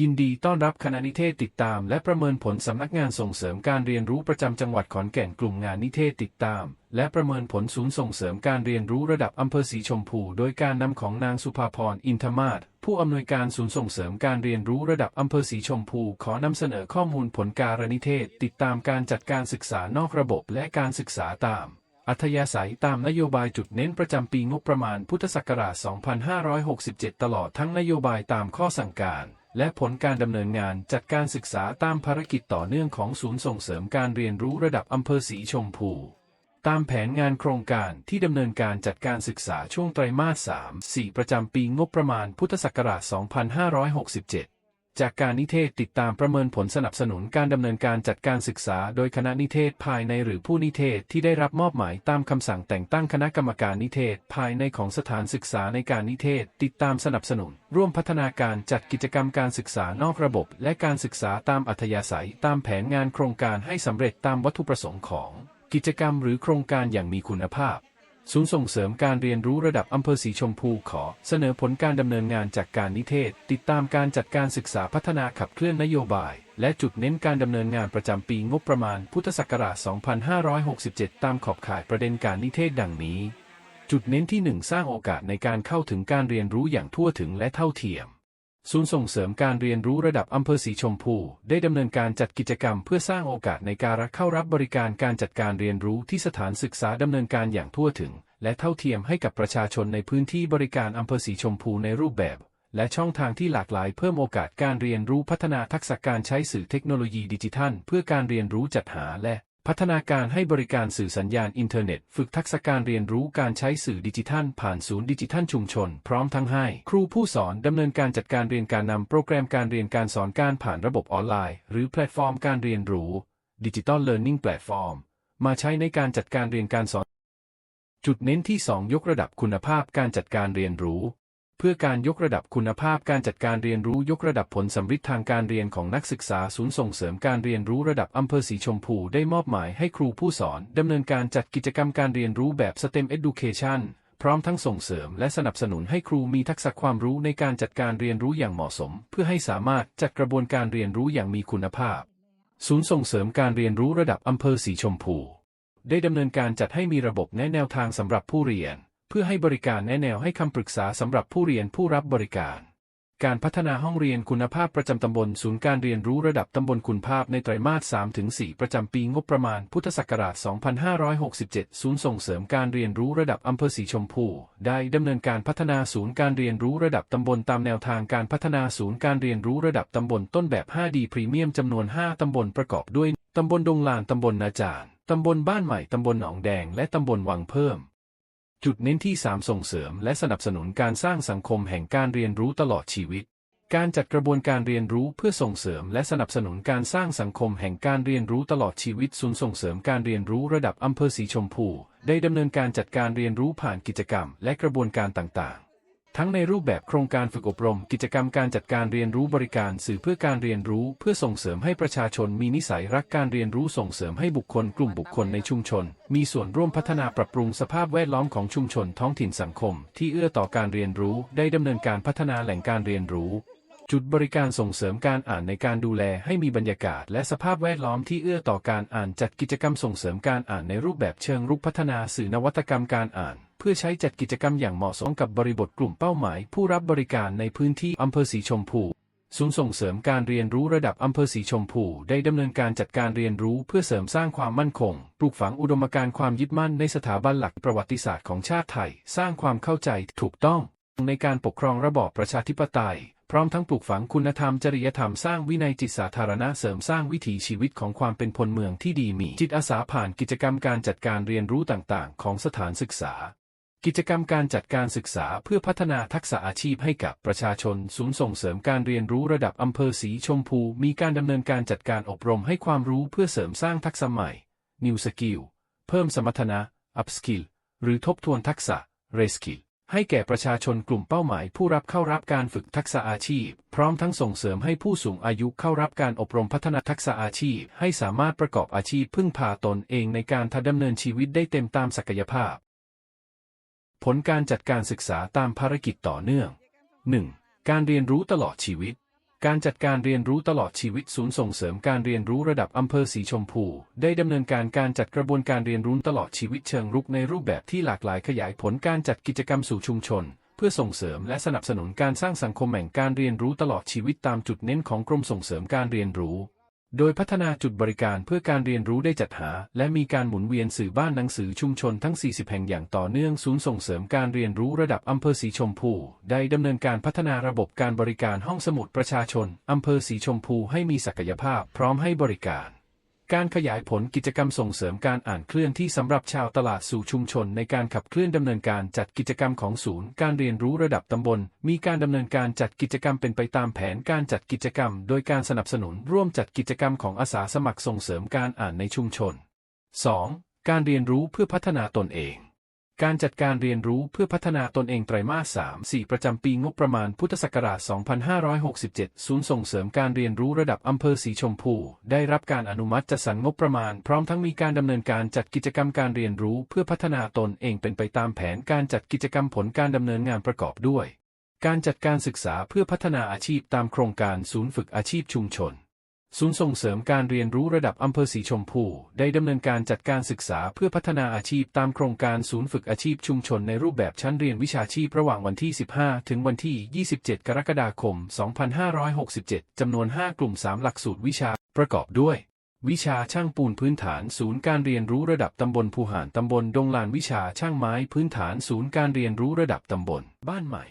ยินดีต้อนรับคณะนิเทศติดตามและประเมินผลสำนักงานส่งเสริมการเรียนรู้ประจำจังหวัดขอนแก่นกลุ่มงานนิเทศติดตาม และประเมินผลศูนย์ส่งเสริมการเรียนรู้ระดับอำเภอสีชมพู โดยการนำของนางสุภาพรอินทมาศผู้อำนวยการศูนย์ส่งเสริมการเรียนรู้ระดับอำเภอสีชมพู ขอนำเสนอข้อมูลผลการนิเทศ ติดตามการจัดการศึกษานอกระบบและการศึกษาตามอัธยาศัยตามนโยบายจุดเน้นประจำปีงบประมาณพุทธศักราช 2567 ตลอดทั้งนโยบายตามข้อสั่งการ และผลการดำเนินงานจัดการศึกษาตามภารกิจต่อเนื่องของศูนย์ส่งเสริมการเรียนรู้ระดับอำเภอสีชมพู ตามแผนงานโครงการที่ดำเนินการจัดการศึกษาช่วงไตรมาส 3 4 ประจำปีงบประมาณพุทธศักราช 2567 จากการนิเทศติดตามประเมินผลสนับสนุนการดำเนินการจัดการศึกษา โดยคณะนิเทศภายในหรือผู้นิเทศที่ได้รับมอบหมายตามคำสั่งแต่งตั้งคณะกรรมการนิเทศภายในของสถานศึกษาในการนิเทศ ติดตามสนับสนุน ร่วมพัฒนาการจัดกิจกรรมการศึกษานอกระบบ และการศึกษาตามอัธยาศัย ตามแผนงานโครงการให้สำเร็จตามวัตถุประสงค์ของ กิจกรรมหรือโครงการอย่างมีคุณภาพ ศูนย์ส่งเสริมการเรียนรู้ระดับอำเภอสีชมพูขอ เสนอผลการดำเนินงานจากการนิเทศ ติดตามการจัดการศึกษาพัฒนาขับเคลื่อนนโยบาย และจุดเน้นการดำเนินงานประจำปีงบประมาณพุทธศักราช 2567 ตามขอบข่ายประเด็นการนิเทศดังนี้ จุดเน้นที่ 1 สร้างโอกาสในการเข้าถึงการเรียนรู้อย่างทั่วถึงและเท่าเทียม ศูนย์ส่งเสริมการเรียนรู้ระดับอำเภอสีชมพู ได้ดำเนินการจัดกิจกรรมเพื่อสร้างโอกาสในการเข้ารับบริการการจัดการเรียนรู้ที่สถานศึกษาดำเนินการอย่างทั่วถึง และเท่าเทียมให้กับประชาชนในพื้นที่บริการอำเภอสีชมพูในรูปแบบ และช่องทางที่หลากหลายเพิ่มโอกาสการเรียนรู้พัฒนาทักษะการใช้สื่อเทคโนโลยีดิจิทัล เพื่อการเรียนรู้จัดหาและ พัฒนาการให้บริการสื่อสัญญาณอินเทอร์เน็ต ฝึกทักษะการเรียนรู้การใช้สื่อดิจิทัล ผ่านศูนย์ดิจิทัลชุมชน พร้อมทั้งให้ ครูผู้สอนดำเนินการจัดการเรียนการนำโปรแกรมการเรียนการสอนการผ่านระบบออนไลน์ หรือแพลตฟอร์มการเรียนรู้ดิจิ t a ลเลิร์นนิ่งแพลตฟอร์มมาใช้ในการจัดการเรียนการสอน จุดเน้นที่ 2 ยกระดับคุณภาพการจัดการเรียนรู้ เพื่อการยกระดับคุณภาพการจัดการเรียนรู้ยกระดับผลสำฤทธิ์ทางการเรียนของนักศึกษาศูนย์ส่งเสริมการเรียนรู้ระดับอำเภอสีชมพูได้มอบหมายให้ครูผู้สอนดำเนินการจัดกิจกรรมการเรียนรู้แบบ STEM Education พร้อมทั้งส่งเสริมและสนับสนุนให้ครูมีทักษะความรู้ในการจัดการเรียนรู้อย่างเหมาะสม เพื่อให้สามารถจัดกระบวนการเรียนรู้อย่างมีคุณภาพ ศูนย์ส่งเสริมการเรียนรู้ระดับอำเภอสีชมพู ได้ดำเนินการจัดให้มีระบบแนะแนวทางสำหรับผู้เรียน พื่อให้บริการแนะแนวให้คำปรึกษาสำหรับผู้เรียนผู้รับบริการ การพัฒนาห้องเรียนคุณภาพประจำตำบลศูนย์การเรียนรู้ระดับตำบลคุณภาพในไตรมาส 3-4 ประจำปีงบประมาณพุทธศักราช 2567 ศูนย์ส่งเสริมการเรียนรู้ระดับอำเภอสีชมพู ได้ดำเนินการพัฒนาศูนย์การเรียนรู้ระดับตำบลตามแนวทางการพัฒนาศูนย์การเรียนรู้ระดับตำบลต้นแบบ 5D พรีเมียมจำนวน 5 ตำบลประกอบด้วยตำบลดงลานตำบลนาจารตำบลบ้านใหม่ตำบลหนองแดงและตำบลวังเพิ่ม จุดเน้นที่ 3 ส่งเสริมและสนับสนุนการสร้างสังคมแห่งการเรียนรู้ตลอดชีวิต การจัดกระบวนการเรียนรู้เพื่อส่งเสริมและสนับสนุนการสร้างสังคมแห่งการเรียนรู้ตลอดชีวิตศูนย์ส่งเสริมการเรียนรู้ระดับอำเภอสีชมพู ได้ดำเนินการจัดการเรียนรู้ผ่านกิจกรรม และกระบวนการต่างๆ ทั้งในรูปแบบโครงการฝึกอบรม กิจกรรมการจัดการเรียนรู้บริการสื่อเพื่อการเรียนรู้ เพื่อส่งเสริมให้ประชาชนมีนิสัยรักการเรียนรู้ส่งเสริมให้บุคคลกลุ่มบุคคลในชุมชน มีส่วนร่วมพัฒนาปรับปรุงสภาพแวดล้อมของชุมชนท้องถิ่นสังคม ที่เอื้อต่อการเรียนรู้ได้ดำเนินการพัฒนาแหล่งการเรียนรู้ จุดบริการส่งเสริมการอ่านในการดูแลให้มีบรรยากาศ และสภาพแวดล้อมที่เอื้อต่อการอ่านจัดกิจกรรมส่งเสริมการอ่านในรูปแบบเชิงรุกพัฒนาสื่อนวัตกรรมการอ่าน พื่อใช้จัดกิจกรรมอย่างเหมาะสมกับบริบทกลุ่มเป้าหมาย ผู้รับบริการในพื้นที่อำเภอสีชมพูศูนย์ส่งเสริมการเรียนรู้ระดับอำเภอสีชมพูได้ดำเนินการจัดการเรียนรู้เพื่อเสริมสร้างความมั่นคง ปลูกฝังอุดมการณ์ความยึดมั่นในสถาบันหลักประวัติศาสตร์ของชาติไทย สร้างความเข้าใจถูกต้อง ในการปกครองระบอบประชาธิปไตย พร้อมทั้งปลูกฝังคุณธรรมจริยธรรมสร้างวินัยจิตสาธารณะเสริมสร้างวิถีชีวิตของความเป็นพลเมืองที่ดีมีจิตอาสาผ่านกิจกรรมการจัดการเรียนรู้ต่างๆ ของสถานศึกษา กิจกรรมการจัดการศึกษาเพื่อพัฒนาทักษะอาชีพให้กับประชาชนศูนย์ส่งเสริมการเรียนรู้ระดับอำเภอสีชมพู มีการดำเนินการจัดการอบรมให้ความรู้เพื่อเสริมสร้างทักษะใหม่ New Skill เพิ่มสมรรถนะ Upskill หรือทบทวนทักษะ Reskill ให้แก่ประชาชนกลุ่มเป้าหมายผู้รับเข้ารับการฝึกทักษะอาชีพ พร้อมทั้งส่งเสริมให้ผู้สูงอายุเข้ารับการอบรมพัฒนาทักษะอาชีพ ให้สามารถประกอบอาชีพพึ่งพาตนเองในการทดำเนินชีวิตได้เต็มตามศักยภาพ ผลการจัดการศึกษาตามภารกิจต่อเนื่อง 1. การเรียนรู้ตลอดชีวิต การจัดการเรียนรู้ตลอดชีวิตศูนย์ส่งเสริมการเรียนรู้ระดับอำเภอสีชมพู ได้ดำเนินการการจัดกระบวนการเรียนรู้ตลอดชีวิตเชิงรุกในรูปแบบที่หลากหลายขยายผลการจัดกิจกรรมสู่ชุมชน เพื่อส่งเสริมและสนับสนุนการสร้างสังคมแห่งการเรียนรู้ตลอดชีวิตตามจุดเน้นของกรมส่งเสริมการเรียนรู้ โดยพัฒนาจุดบริการเพื่อการเรียนรู้ได้จัดหา และมีการหมุนเวียนสื่อบ้านหนังสือชุมชนทั้ง 40 แห่งอย่างต่อเนื่องศูนย์ส่งเสริมการเรียนรู้ระดับอำเภอสีชมพู ได้ดำเนินการพัฒนาระบบการบริการห้องสมุดประชาชนอำเภอสีชมพูให้มีศักยภาพพร้อมให้บริการ การขยายผลกิจกรรมส่งเสริมการอ่านเคลื่อนที่สำหรับชาวตลาดสู่ชุมชนในการขับเคลื่อนดำเนินการจัดกิจกรรมของศูนย์ การเรียนรู้ระดับตำบล มีการดำเนินการจัดกิจกรรมเป็นไปตามแผนการจัดกิจกรรม โดยการสนับสนุนร่วมจัดกิจกรรมของอาสาสมัครส่งเสริมการอ่านในชุมชน 2. การเรียนรู้เพื่อพัฒนาตนเอง การจัดการเรียนรู้เพื่อพัฒนาตนเองไตรมาส 3 4 ประจำปีงบประมาณพุทธศักราช 2567 ศูนย์ส่งเสริมการเรียนรู้ระดับอำเภอสีชมพู ได้รับการอนุมัติจัดสรรงบประมาณ พร้อมทั้งมีการดำเนินการจัดกิจกรรมการเรียนรู้เพื่อพัฒนาตนเองเป็นไปตามแผนการจัดกิจกรรมผลการดำเนินงานประกอบด้วย การจัดการศึกษาเพื่อพัฒนาอาชีพตามโครงการศูนย์ฝึกอาชีพชุมชน ศูนย์ส่งเสริมการเรียนรู้ระดับอำเภอสีชมพูได้ดำเนินการจัดการศึกษาเพื่อพัฒนาอาชีพตามโครงการศูนย์ฝึกอาชีพชุมชนในรูปแบบชั้นเรียนวิชาชีพระหว่างวันที่ 15 ถึงวันที่ 27 กรกฎาคม 2567 จำนวน 5 กลุ่ม 3 หลักสูตรวิชาประกอบด้วย วิชาช่างปูนพื้นฐาน ศูนย์การเรียนรู้ระดับตำบลภูหานตำบลดงลานวิชาช่างไม้พื้นฐาน ศูนย์การเรียนรู้ระดับตำบล บ้านใหม่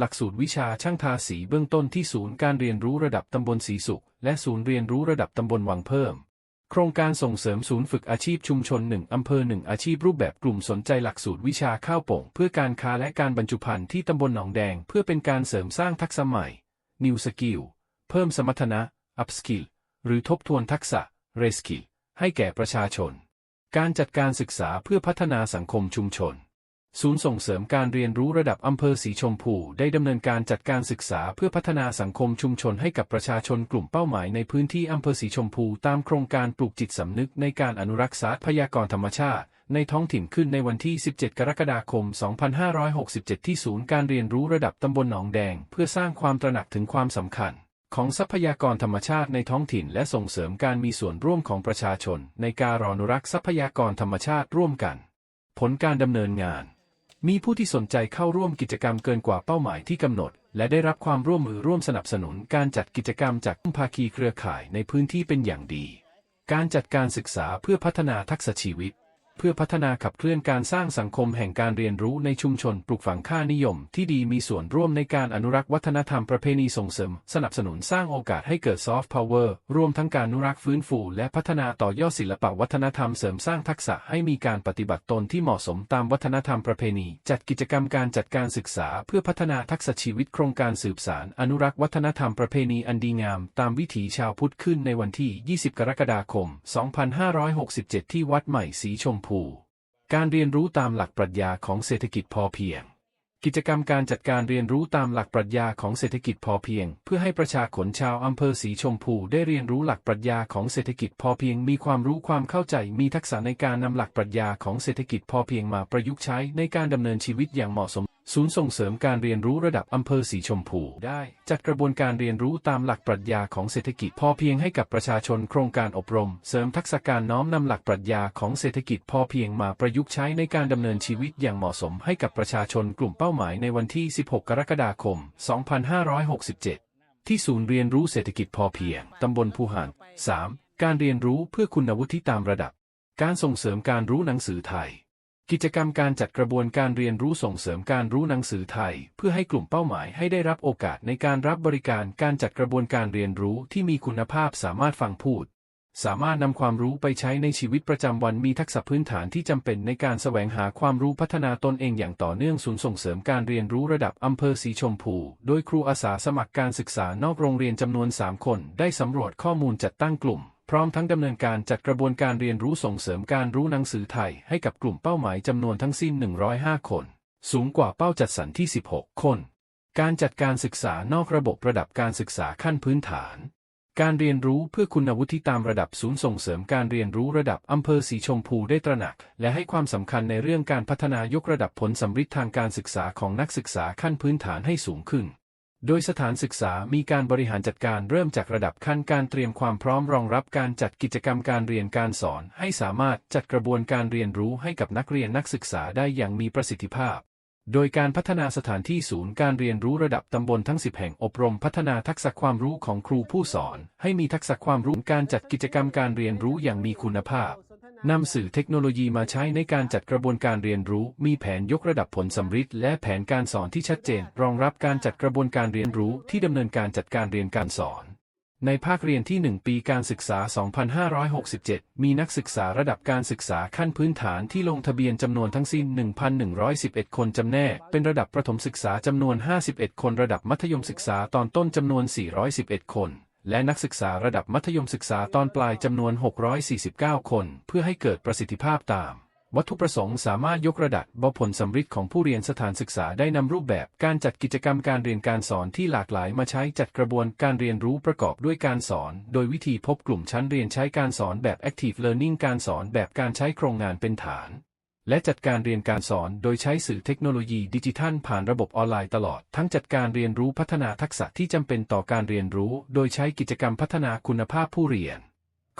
หลักสูตรวิชาช่างทาสีเบื้องต้นที่ศูนย์การเรียนรู้ระดับตำบลสีสุข และศูนย์เรียนรู้ระดับตำบลวังเพิ่ม โครงการส่งเสริมศูนย์ฝึกอาชีพชุมชน1อำเภอ1อาชีพรูปแบบกลุ่มสนใจหลักสูตรวิชาข้าวโป่งเพื่อการค้าและการบรรจุภัณฑ์ที่ตำบลหนองแดงเพื่อเป็นการเสริมสร้างทักษะใหม่ New Skill เพิ่มสมรรถนะ Up Skill หรือทบทวนทักษะ Reskill ให้แก่ประชาชน การจัดการศึกษาเพื่อพัฒนาสังคมชุมชน ศูนย์ส่งเสริมการเรียนรู้ระดับอำเภอสีชมพูได้ดำเนินการจัดการศึกษาเพื่อพัฒนาสังคมชุมชนให้กับประชาชนกลุ่มเป้าหมายในพื้นที่อำเภอสีชมพูตามโครงการปลูกจิตสำนึกในการอนุรักษ์ทรัพยากรธรรมชาติ ในท้องถิ่นขึ้นในวันที่ 17 กรกฎาคม 2567 ที่ศูนย์การเรียนรู้ระดับตำบลหนองแดง เพื่อสร้างความตระหนักถึงความสำคัญของทรัพยากรธรรมชาติในท้องถิ่นและส่งเสริมการมีส่วนร่วมของประชาชน ในการอนุรักษ์ทรัพยากรธรรมชาติร่วมกัน ผลการดำเนินงาน มีผู้ที่สนใจเข้าร่วมกิจกรรมเกินกว่าเป้าหมายที่กำหนด และได้รับความร่วมมือร่วมสนับสนุนการจัดกิจกรรมจากภาคีเครือข่ายในพื้นที่เป็นอย่างดี การจัดการศึกษาเพื่อพัฒนาทักษะชีวิต เพื่อพัฒนาขับเคลื่อนการสร้างสังคมแห่งการเรียนรู้ในชุมชนปลูกฝังค่านิยมที่ดีมีส่วนร่วมในการอนุรักษ์วัฒนธรรมประเพณีส่งเสริม สนับสนุนสร้างโอกาสให้เกิดซอฟต์พาวเวอร์รวมทั้งการอนุรักษ์ฟื้นฟูและพัฒนาต่อยอดศิลปวัฒนธรรมเสริมสร้างทักษะให้มีการปฏิบัติตนที่เหมาะสมตามวัฒนธรรมประเพณี จัดกิจกรรมการจัดการศึกษา เพื่อพัฒนาทักษะชีวิตโครงการสืบสาร อนุรักษ์วัฒนธรรมประเพณีอันดีงาม ตามวิถีชาวพุทธขึ้นในวันที่ 20 กรกฎาคม 2567 ที่วัดใหม่สีชมพู การเรียนรู้ตามหลักปรัชญาของเศรษฐกิจพอเพียง กิจกรรมการจัดการเรียนรู้ตามหลักปรัชญาของเศรษฐกิจพอเพียง เพื่อให้ประชาชนชาวอำเภอสีชมพูได้เรียนรู้หลักปรัชญาของเศรษฐกิจพอเพียง มีความรู้ความเข้าใจมีทักษะในการนำหลักปรัชญาของเศรษฐกิจพอเพียงมาประยุกต์ใช้ในการดำเนินชีวิตอย่างเหมาะสม ศูนย์ส่งเสริมการเรียนรู้ระดับอำเภอสีชมพูได้จัดกระบวนการเรียนรู้ตามหลักปรัชญาของเศรษฐกิจพอเพียงให้กับประชาชนโครงการอบรม เสริมทักษะการน้อมนำหลักปรัชญาของเศรษฐกิจพอเพียงมาประยุกต์ใช้ในการดำเนินชีวิตอย่างเหมาะสมให้กับประชาชนกลุ่มเป้าหมายในวันที่ 16 กรกฎาคม 2567 ที่ศูนย์เรียนรู้เศรษฐกิจพอเพียงตำบลภูหาน 3. การเรียนรู้เพื่อคุณวุฒิตามระดับ การส่งเสริมการรู้หนังสือไทย กิจกรรมการจัดกระบวนการเรียนรู้ส่งเสริมการรู้หนังสือไทย เพื่อให้กลุ่มเป้าหมายให้ได้รับโอกาสในการรับบริการการจัดกระบวนการเรียนรู้ที่มีคุณภาพสามารถฟังพูด สามารถนำความรู้ไปใช้ในชีวิตประจำวันมีทักษะพื้นฐานที่จำเป็นในการแสวงหาความรู้พัฒนาตนเองอย่างต่อเนื่องศูนย์ส่งเสริมการเรียนรู้ระดับอำเภอสีชมพู โดยครูอาสาสมัครการศึกษานอกโรงเรียนจำนวน 3 คน ได้สำรวจข้อมูลจัดตั้งกลุ่ม พร้อมทั้งดำเนินการจัดกระบวนการเรียนรู้ส่งเสริมการรู้หนังสือไทยให้กับกลุ่มเป้าหมายจำนวนทั้งสิ้น 105 คน สูงกว่าเป้าจัดสรรที่ 16 คน การจัดการศึกษานอกระบบระดับการศึกษาขั้นพื้นฐาน การเรียนรู้เพื่อคุณวุฒิตามระดับศูนย์ส่งเสริมการเรียนรู้ระดับอำเภอสีชมพูได้ตระหนัก และให้ความสำคัญในเรื่องการพัฒนายกระดับผลสำฤทธิ์ทางการศึกษาของนักศึกษาขั้นพื้นฐานให้สูงขึ้น โดยสถานศึกษามีการบริหารจัดการเริ่มจากระดับขั้นการเตรียมความพร้อมรองรับการจัดกิจกรรมการเรียนการสอน ให้สามารถจัดกระบวนการเรียนรู้ให้กับนักเรียนนักศึกษาได้อย่างมีประสิทธิภาพ โดยการพัฒนาสถานที่ศูนย์การเรียนรู้ระดับตำบลทั้ง 10 แห่งอบรมพัฒนาทักษะความรู้ของครูผู้สอน ให้มีทักษะความรู้การจัดกิจกรรมการเรียนรู้อย่างมีคุณภาพ นำสื่อเทคโนโลยีมาใช้ในการจัดกระบวนการเรียนรู้ มีแผนยกระดับผลสำฤทธิ์และแผนการสอนที่ชัดเจน รองรับการจัดกระบวนการเรียนรู้ที่ดำเนินการจัดการเรียนการสอน ในภาคเรียนที่ 1 ปีการศึกษา 2567 มีนักศึกษาระดับการศึกษาขั้นพื้นฐานที่ลงทะเบียนจำนวนทั้งสิ้น 1,111 คนจำแนก เป็นระดับประถมศึกษาจำนวน 51 คน ระดับมัธยมศึกษาตอนต้นจำนวน 411 คน และนักศึกษาระดับมัธยมศึกษาตอนปลายจำนวน 649 คน เพื่อให้เกิดประสิทธิภาพตาม วัตถุประสงค์สามารถยกระดับบผลสำฤทธิ์ของผู้เรียนสถานศึกษาได้นำรูปแบบการจัดกิจกรรมการเรียนการสอนที่หลากหลายมาใช้จัดกระบวนการเรียนรู้ประกอบด้วยการสอน โดยวิธีพบกลุ่มชั้นเรียนใช้การสอนแบบ Active Learning การสอนแบบการใช้โครงงานเป็นฐาน และจัดการเรียนการสอนโดยใช้สื่อเทคโนโลยีดิจิทัลผ่านระบบออนไลน์ตลอด ทั้งจัดการเรียนรู้พัฒนาทักษะที่จำเป็นต่อการเรียนรู้ โดยใช้กิจกรรมพัฒนาคุณภาพผู้เรียน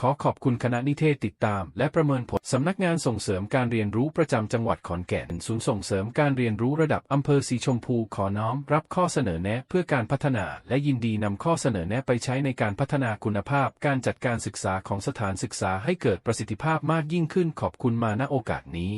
ขอขอบคุณคณะนิเทศติดตาม และประเมินผลสำนักงานส่งเสริมการเรียนรู้ประจำจังหวัดขอนแก่นศูนย์ส่งเสริมการเรียนรู้ระดับอำเภอสีชมพูขอน้อม รับข้อเสนอแนะเพื่อการพัฒนา และยินดีนำข้อเสนอแนะไปใช้ในการพัฒนาคุณภาพ การจัดการศึกษาของสถานศึกษาให้เกิดประสิทธิภาพมากยิ่งขึ้น ขอบคุณมาณโอกาสนี้